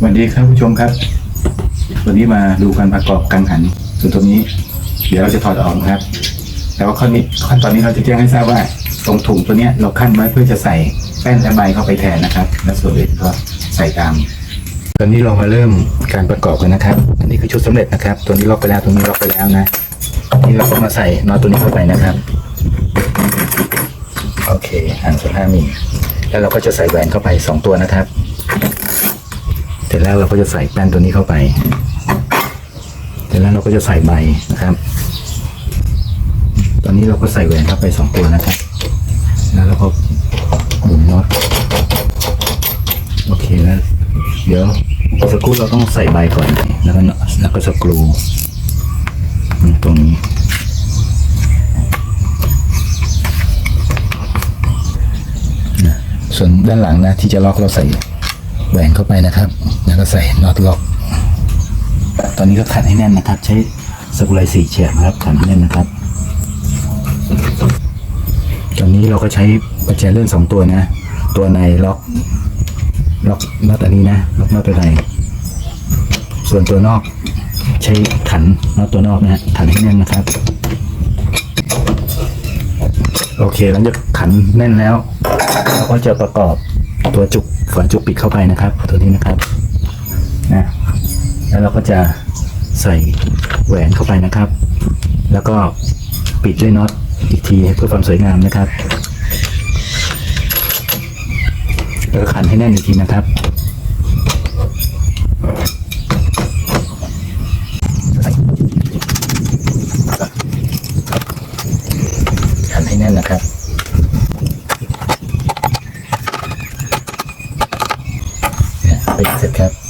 สวัสดีครับผู้ชมครับ วันนี้มาดูการประกอบกังหัน ส่วนตัวนี้ เดี๋ยวเราจะถอดออกนะครับ แต่ว่าข้อนี้ขั้นตอนนี้เราจะแจ้งให้ทราบว่า ตรงถุงตัวเนี้ยเราขั้นไว้เพื่อจะใส่แป้นและใบเข้าไปแทนนะครับ และส่วนอื่นก็ใส่ตาม ตอนนี้เรามาเริ่มการประกอบกันนะครับ อันนี้คือชุดสำเร็จนะครับ ตัวนี้ล็อกไปแล้วตัวนี้ล็อกไปแล้วนะนี่เราก็มาใส่น็อตตัวนี้เข้าไปนะครับ โอเคห่างสักห้ามิลแล้วเราก็จะใส่แหวนเข้าไปสองตัวนะครับ ร็จแล้วเราก็จะใส่แป้นตัวนี้เข้าไป เสร็จแล้วเราก็จะใส่ใบนะครับ ตอนนี้เราก็ใส่แหวนเข้าไปสองตัวนะครับ แล้วเราก็หมุนน็อต โอเคแล้ว เดี๋ยวสกรูเราต้องใส่ใบก่อน แล้วก็แล้วก็สกรูตรงนี้ส่วนด้านหลังนะที่จะล็อกเราใส่ แหวนเข้าไปนะครับ แล้วก็ใส่น็อตล็อก ตอนนี้ก็ขัดให้แน่นนะครับ ใช้สกุไลสี่เฉียบนะครับขัดให้แน่นนะครับ ตอนนี้เราก็ใช้ประแจเลื่อนสองตัวนะ ตัวในล็อกล็อกน็อตอันนี้นะล็อกน็อตตัวในส่วนตัวนอกใช้ขันน็อตตัวนอกนะฮะขันให้แน่นนะครับ โอเคหลังจากขันแน่นแล้ว เราก็จะประกอบ ตัวจุกฝาจุกปิดเข้าไปนะครับ ตัวนี้นะครับนะแล้วเราก็จะใส่แหวนเข้าไปนะครับ แล้วก็ปิดด้วยน็อตอีกทีเพื่อความสวยงามนะครับแล้วก็ขันให้แน่นอีกทีนะครับขันให้แน่นนะครับ เนี่ยปิดเสร็จ ครับ